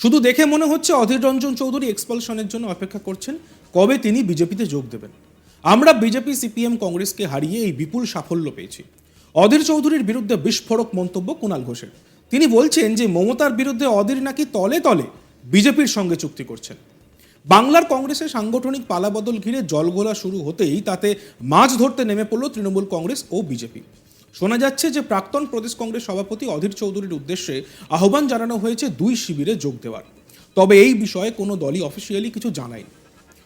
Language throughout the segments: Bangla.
শুধু দেখে মনে হচ্ছে অধীর রঞ্জন চৌধুরী এক্সপালশনের জন্য অপেক্ষা করছেন, কবে তিনি বিজেপিতে যোগ দেবেন? আমরা বিজেপি, সিপিএম, কংগ্রেসকে হারিয়ে এই বিপুল সাফল্য পেয়েছি। অধীর চৌধুরীর বিরুদ্ধে বিস্ফোরক মন্তব্য কুণাল ঘোষের। তিনি বলছেন যে মমতার বিরুদ্ধে অধীর নাকি তলে তলে বিজেপির সঙ্গে চুক্তি করছেন। বাংলার কংগ্রেসের সাংগঠনিক পালাবদল ঘিরে জলগোলা শুরু হতেই তাতে মাছ ধরতে নেমে পড়ল তৃণমূল কংগ্রেস ও বিজেপি। শোনা যাচ্ছে যে প্রাক্তন প্রদেশ কংগ্রেস সভাপতি অধীর চৌধুরীর উদ্দেশ্যে আহ্বান জানানো হয়েছে দুই শিবিরে যোগ দেওয়ার। তবে এই বিষয়ে কোনো দলই অফিসিয়ালি কিছু জানায়নি।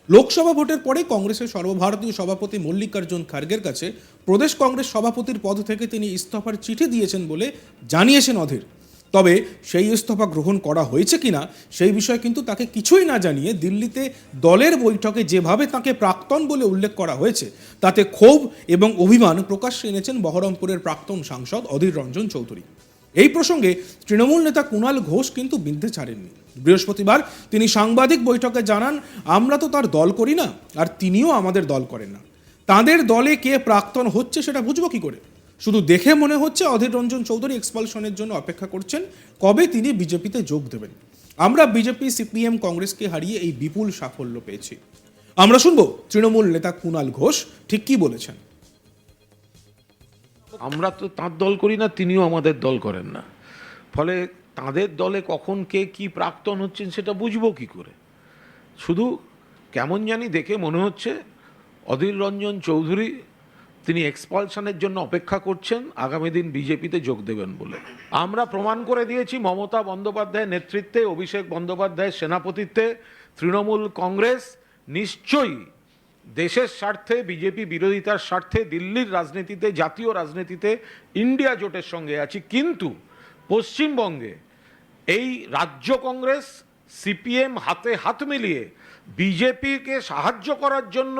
লোকসভা ভোটের পরে কংগ্রেসের সর্বভারতীয় সভাপতি মল্লিকার্জুন খার্গের কাছে প্রদেশ কংগ্রেস সভাপতির পদ থেকে তিনি ইস্তফার চিঠি দিয়েছেন বলে জানিয়েছেন অধীর। তবে সেই ইস্তফা গ্রহণ করা হয়েছে কিনা সেই বিষয়ে কিন্তু তাকে কিছুই না জানিয়ে দিল্লিতে দলের বৈঠকে যেভাবে তাকে প্রাক্তন বলে উল্লেখ করা হয়েছে, তাতে ক্ষোভ এবং অভিমান প্রকাশ্যে এনেছেন বহরমপুরের প্রাক্তন সাংসদ অধীর রঞ্জন চৌধুরী। এই প্রসঙ্গে তৃণমূল নেতা কুণাল ঘোষ কিন্তু বিন্ধে ছাড়েননি। বৃহস্পতিবার তিনি সাংবাদিক বৈঠকে জানান, আমরা তো তার দল করি না, আর তিনিও আমাদের দল করেন না। তাদের দলে কে প্রাক্তন হচ্ছে সেটা বুঝব কি করে? শুধু দেখে মনে হচ্ছে অধীর রঞ্জন চৌধুরী এক্সপালশনের জন্য অপেক্ষা করছেন, কবে তিনি বিজেপিতে যোগ দেবেন? আমরা বিজেপি সিপিএম কংগ্রেসকে হারিয়ে এই বিপুল সাফল্য পেয়েছি। আমরা শুনব তৃণমূল নেতা কুণাল ঘোষ ঠিক কি বলেছেন। আমরা তো তাঁর দল করি না, তিনিও আমাদের দল করেন না। ফলে তাদের দলে কখন কে কি প্রাক্তন হচ্ছেন সেটা বুঝব কি করে? শুধু কেমন জানি দেখে মনে হচ্ছে অধীর রঞ্জন চৌধুরী তিনি এক্সপালশনের জন্য অপেক্ষা করছেন, আগামী দিন বিজেপিতে যোগ দেবেন বলে। আমরা প্রমাণ করে দিয়েছি মমতা বন্দ্যোপাধ্যায়ের নেতৃত্বে, অভিষেক বন্দ্যোপাধ্যায়ের সেনাপতিত্বে, তৃণমূল কংগ্রেস নিশ্চয়ই দেশের স্বার্থে, বিজেপি বিরোধিতার স্বার্থে, দিল্লির রাজনীতিতে, জাতীয় রাজনীতিতে ইন্ডিয়া জোটের সঙ্গে আছি। কিন্তু পশ্চিমবঙ্গে এই রাজ্য কংগ্রেস, সিপিএম হাতে হাত মিলিয়ে বিজেপিকে সাহায্য করার জন্য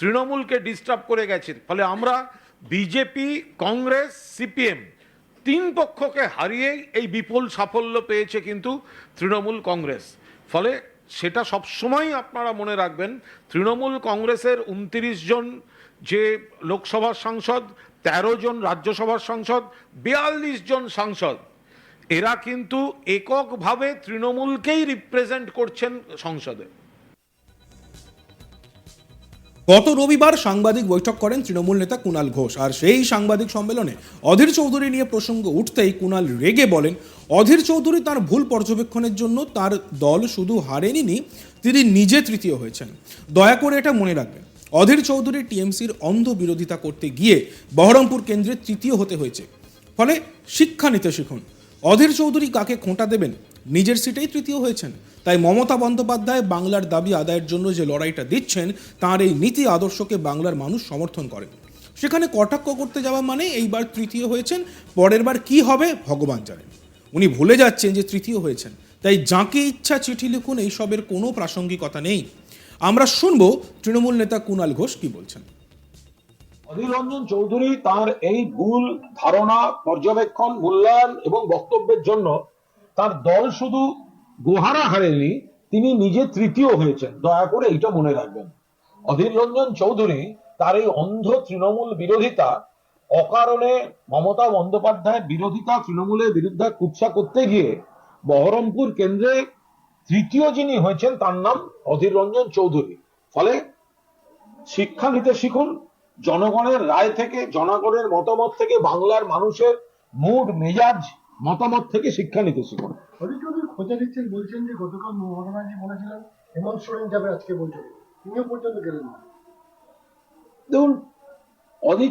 তৃণমূলকে ডিস্টার্ব করে গেছে ফলে আমরা বিজেপি কংগ্রেস সিপিএম তিন পক্ষকে হারিয়ে এই বিপুল সাফল্য পেয়েছে কিন্তু তৃণমূল কংগ্রেস ফলে সেটা সবসময় আপনারা মনে রাখবেন, তৃণমূল কংগ্রেসের উনত্রিশ জন যে লোকসভার সাংসদ ১৩ জন রাজ্যসভার সাংসদ, বিয়াল্লিশ জন সাংসদ, এরা কিন্তু এককভাবে তৃণমূলকেই রিপ্রেজেন্ট করছেন সংসদে। গত রবিবার সাংবাদিক বৈঠক করেন তৃণমূল নেতা কুণাল ঘোষ। আর সেই সাংবাদিক সম্মেলনে অধীর চৌধুরী নিয়ে প্রসঙ্গ উঠতেই কুণাল রেগে বলেন, অধীর চৌধুরী তার ভুল পর্যবেক্ষণের জন্য তার দল শুধু হারেনি তিনি নিজে তৃতীয় হয়েছেন। দয়া করে এটা মনে রাখবেন। অধীর চৌধুরী টিএমসির অন্ধ বিরোধিতা করতে গিয়ে বহরমপুর কেন্দ্রে তৃতীয় হতে হয়েছে। ফলে শিক্ষা নিতে শিখুন। অধীর চৌধুরী কাকে খোঁটা দেবেন নিজের সিটেই তৃতীয় হয়েছেন। তাই মমতা বন্দ্যোপাধ্যায় বাংলার দাবি আদায়ের জন্য যে লড়াইটা দিচ্ছেন, তার এই নীতি আদর্শকে বাংলার মানুষ সমর্থন করেন সেখানে কটাক্ষ করতে যাওয়া মানে এইবার তৃতীয় হয়েছেন, পরের বার কি হবে ভগবান জানেন। উনি ভুলে যাচ্ছেন যে তৃতীয় হয়েছেন। তাই যাকে ইচ্ছা চিঠি লিখুন, এইসবের কোনো প্রাসঙ্গিকতা নেই। আমরা শুনব তৃণমূল নেতা কুণাল ঘোষ কি বলছেন। অধীর রঞ্জন চৌধুরী তার এই ভুল ধারণা, পর্যবেক্ষণ, মূল্যায়ন এবং বক্তব্যের জন্য তার দল শুধু গোহারা হারেনি, তিনি নিজে তৃতীয় হয়েছেন। দয়া করে এইটা মনে রাখবেন। অধীর রঞ্জন চৌধুরী তার এই অন্ধ তৃণমূল বিরোধিতা, অকারণে মমতা বন্দ্যোপাধ্যায়ের বিরোধিতা তৃণমূলের বিরুদ্ধে কুৎসা করতে গিয়ে বহরমপুর কেন্দ্রে তৃতীয় যিনি হয়েছেন তার নাম অধীর রঞ্জন চৌধুরী। ফলে শিক্ষা নিতে শিখুন, জনগণের রায় থেকে, জনগণের মতামত থেকে বাংলার মানুষের মুড, মেজাজ মতামত থেকে শিক্ষা নিতে শিখুন খোঁজা দিচ্ছেন বলছেন যে গতকাল মমতা ব্যানার্জি বলেছিলেন হেমন্ত সোরেন যাবে আজকে বৈঠকে। তিনিও পর্যন্ত গেলেন না। দেখুন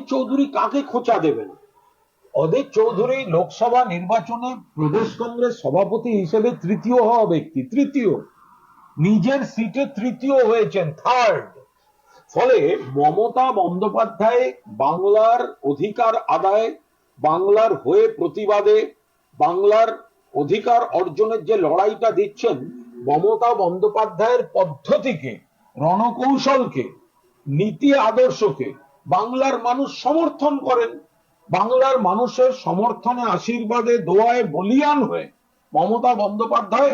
চৌধুরী কাকে খোঁচা দেবেন? চৌধুরী লোকসভা নির্বাচনে প্রদেশ কংগ্রেস সভাপতি হিসেবে তৃতীয় হওয়া ব্যক্তি তৃতীয়। নিজের সিটে তৃতীয় হয়েছেন থার্ড ফলে মমতা বন্দ্যোপাধ্যায় বাংলার অধিকার আদায় বাংলার হয়ে প্রতিবাদে বাংলার অধিকার অর্জনের যে লড়াইটা দিচ্ছেন মমতা বন্দ্যোপাধ্যায়ের পদ্ধতিকে, রণকৌশলকে, নীতি আদর্শকে বাংলার মানুষ সমর্থন করেন। বাংলার মানুষের সমর্থনে, আশীর্বাদে, দোয়ায় বলিয়ান হয়ে মমতা বন্দ্যোপাধ্যায়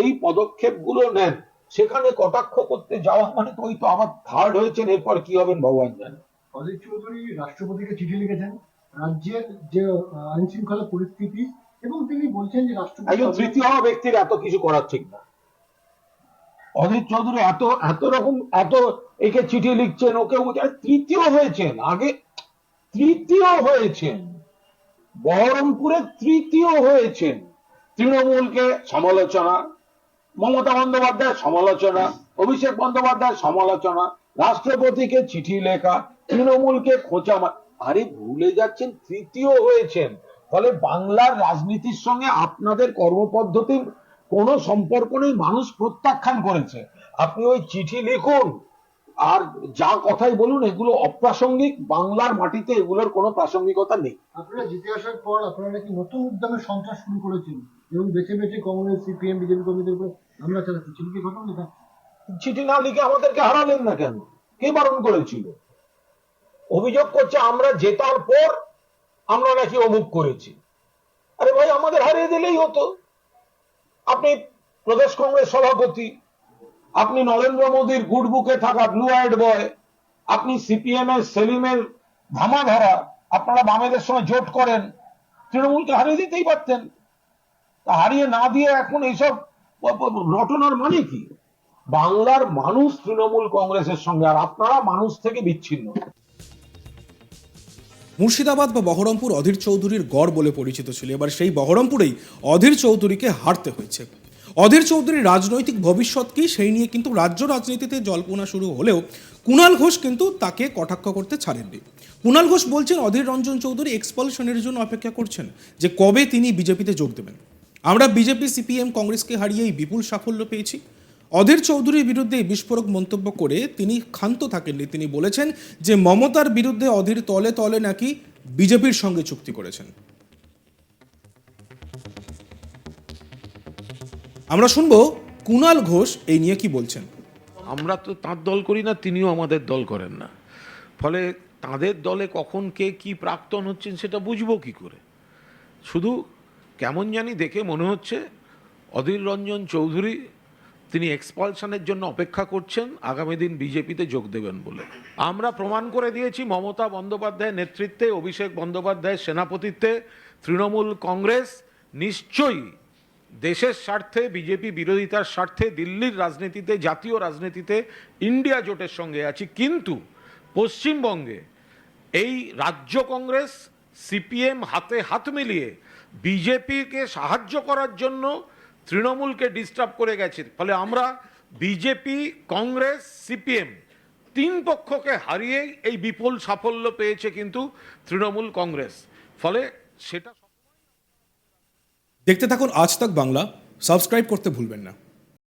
এই পদক্ষেপগুলো নেন। সেখানে কটাক্ষ করতে যাওয়া মানে তো ওই তো আবার থার্ড হয়েছেন, এরপর কি হবেন ভগবান জানে। অধীর চৌধুরী রাষ্ট্রপতিকে চিঠি লিখেছেন। রাজ্যের যে আইন শৃঙ্খলা পরিস্থিতি এবং তিনি বলছেন যে রাষ্ট্রপতি একজন তৃতীয় ব্যক্তির এত কিছু করার ঠিক না। অধীর চৌধুরী এত এত রকম এত একে চিঠি লিখছেন ওকে তৃতীয় হয়েছেন আগে তৃতীয় হয়েছেন। বহরমপুরে তৃতীয় হয়েছেন। তৃণমূলকে সমালোচনা মমতা বন্দ্যোপাধ্যায় সমালোচনা অভিষেক বন্দ্যোপাধ্যায় সমালোচনা রাষ্ট্রপতিকে চিঠি লেখা তৃণমূলকে খোঁচা আরে ভুলে যাচ্ছেন তৃতীয় হয়েছেন। ফলে বাংলার রাজনীতির সঙ্গে আপনাদের কর্মপদ্ধতির কোনো সম্পর্ক নেই মানুষ প্রত্যাখ্যান করেছে। আপনি ওই চিঠি লিখুন আর যা কথাই বলুন এগুলো অপ্রাসঙ্গিক বাংলার মাটিতে এগুলোর কোনো প্রাসঙ্গিকতা নেই। আপনারা জিতে আসার পর আপনারা নাকি নতুন উদ্যমে সন্ত্রাস শুরু করেছেন এবং বেছে বেছে কংগ্রেস সিপিএম বিজেপি কর্মীদের উপর হামলা চালাচ্ছেন কি ঘটনা এটা চিঠি না লিখে আমাদেরকে হারালেন না কেন? কে বারণ করেছিল? অভিযোগ করছে আমরা জেতার পর আমরা নাকি অমুক করেছি। আরে ভাই, আমাদের হারিয়ে দিলেই হতো। আপনি প্রদেশ কংগ্রেস সভাপতি, আপনি নরেন্দ্র মোদীর গুড বুকে থাকা ব্লু আইড বয় আপনি সিপিএম এর, সেলিমের ধামা ধরা আপনারা বামেদের সঙ্গে জোট করেন তৃণমূলকে হারিয়ে দিতেই পারতেন। হারিয়ে না দিয়ে এখন এইসব রটনার মানে কি? বাংলার মানুষ তৃণমূল কংগ্রেসের সঙ্গে, আর আপনারা মানুষ থেকে বিচ্ছিন্ন। মুর্শিদাবাদ বা বহরমপুর অধীর চৌধুরীর গড় বলে পরিচিত ছিল। এবার সেই বহরমপুরেই অধীর চৌধুরীকে হারতে হয়েছে। অধীর চৌধুরীর রাজনৈতিক ভবিষ্যৎ কি সেই নিয়ে কিন্তু রাজ্য রাজনীতিতে জল্পনা শুরু হলেও কুণাল ঘোষ কিন্তু তাকে কটাক্ষ করতে ছাড়েননি। কুণাল ঘোষ বলছেন, অধীর রঞ্জন চৌধুরী এক্সপালশনের জন্য অপেক্ষা করছেন যে কবে তিনি বিজেপিতে যোগ দেবেন। আমরা বিজেপি, সিপিএম, কংগ্রেসকে হারিয়ে এই বিপুল সাফল্য পেয়েছি। অধীর চৌধুরীর বিরুদ্ধে এই বিস্ফোরক মন্তব্য করে তিনি ক্ষান্ত থাকেননি। তিনি বলেছেন যে মমতার বিরুদ্ধে অধীর তলে তলে নাকি বিজেপির সঙ্গে চুক্তি করেছেন। আমরা শুনব কুণাল ঘোষ এই নিয়ে কি বলছেন। আমরা তো তাঁর দল করি না, তিনিও আমাদের দল করেন না। ফলে তাদের দলে কখন কে কি প্রাক্তন হচ্ছেন সেটা বুঝব কি করে? শুধু কেমন জানি দেখে মনে হচ্ছে অধীর রঞ্জন চৌধুরী তিনি এক্সপালশনের জন্য অপেক্ষা করছেন, আগামী দিন বিজেপিতে যোগ দেবেন বলে। আমরা প্রমাণ করে দিয়েছি মমতা বন্দ্যোপাধ্যায়ের নেতৃত্বে, অভিষেক বন্দ্যোপাধ্যায়ের সেনাপতিত্বে, তৃণমূল কংগ্রেস নিশ্চয়ই দেশের স্বার্থে, বিজেপি বিরোধিতার স্বার্থে, দিল্লির রাজনীতিতে, জাতীয় রাজনীতিতে ইন্ডিয়া জোটের সঙ্গে আছি। কিন্তু পশ্চিমবঙ্গে এই রাজ্য কংগ্রেস, সিপিএম হাতে হাত মিলিয়ে বিজেপিকে সাহায্য করার জন্য তৃণমূলকে ডিস্টার্ব করে গেছে। ফলে আমরা বিজেপি, কংগ্রেস, সিপিএম তিন পক্ষকে হারিয়ে এই বিপুল সাফল্য পেয়েছে কিন্তু তৃণমূল কংগ্রেস। ফলে সেটা দেখতে থাকুন আজ তাক বাংলা। সাবস্ক্রাইব করতে ভুলবেন না।